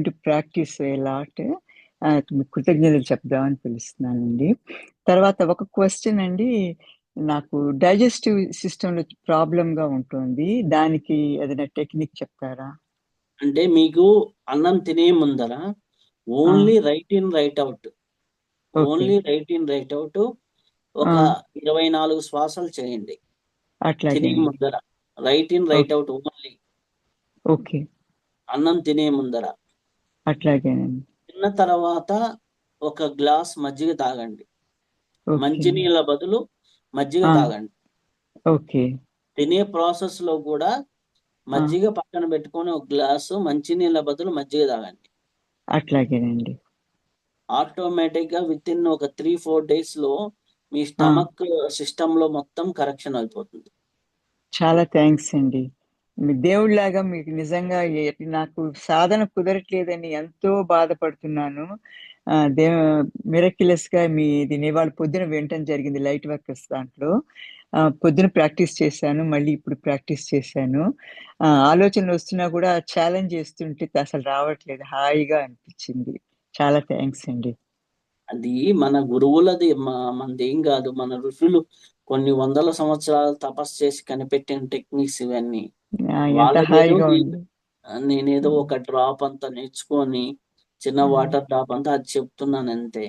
Going to practice a lot. కృతజ్ఞతలు చెప్దామని పిలుస్తున్నానండి. తర్వాత ఒక క్వెషన్ అండి. నాకు డైజెస్టివ్ సిస్టమ్‌లో ప్రాబ్లమ్‌గా ఉంటుంది. దానికి ఏదైనా టెక్నిక్ చెప్తారా? అంటే మీకు అన్నం తినే ముందర! Only right in, right. Okay. Only right in, right out ఒక ఆ! 24 శ్వాసలు చేయండి. తినే అట్లాగేనండి. ముందర. Right in, right. Out only. Okay. అన్నం తినే ముందర. అట్లాగేనండి. తిన్న తర్వాత ఒక గ్లాస్ మజ్జిగ తాగండి. మంచినీళ్ళ బదులు మజ్జిగ! తాగండి. ఓకే. తినే ప్రాసెస్‌లో కూడా ఆ! మజ్జిగ పక్కన పెట్టుకొని ఒక గ్లాసు మంచినీళ్ళ బదులు మజ్జిగ తాగండి. అట్లాగేనండి. ఆటోమేటిక్‌గా వితిన్ ఒక 3, 4 డేస్‌లో మీ ఆ! స్టమక్ సిస్టమ్‌లో మొత్తం కరెక్షన్ అయిపోతుంది. చాలా థాంక్స్ అండి. మీ దేవుడిలాగా మీకు నిజంగా నాకు సాధన కుదరట్లేదని ఎంతో బాధపడుతున్నాను. ఆహ్, దే మిరక్యులస్‌గా మీది ఇవాళ పొద్దున వినటం జరిగింది లైట్ వర్కర్స్ దాంట్లో. పొద్దున ప్రాక్టీస్ చేశాను. మళ్ళీ ఇప్పుడు ప్రాక్టీస్ చేశాను. ఆలోచనలు వస్తున్నా కూడా ఛాలెంజ్ చేస్తుంటే అసలు రావట్లేదు. హాయిగా అనిపించింది చాలా థ్యాంక్స్ అండి. అది మన గురువులది మనదేం కాదు మన ఋషులు కొన్ని వందల సంవత్సరాలు తపస్సు చేసి కనిపెట్టిన టెక్నిక్స్ ఇవన్నీ. ఎంత హాయిగా ఉంది. నేనేదో. ఒక డ్రాప్ అంత నేర్చుకొని చిన్న! వాటర్ డ్రాప్ అంతా అది చెప్తున్నానంతే.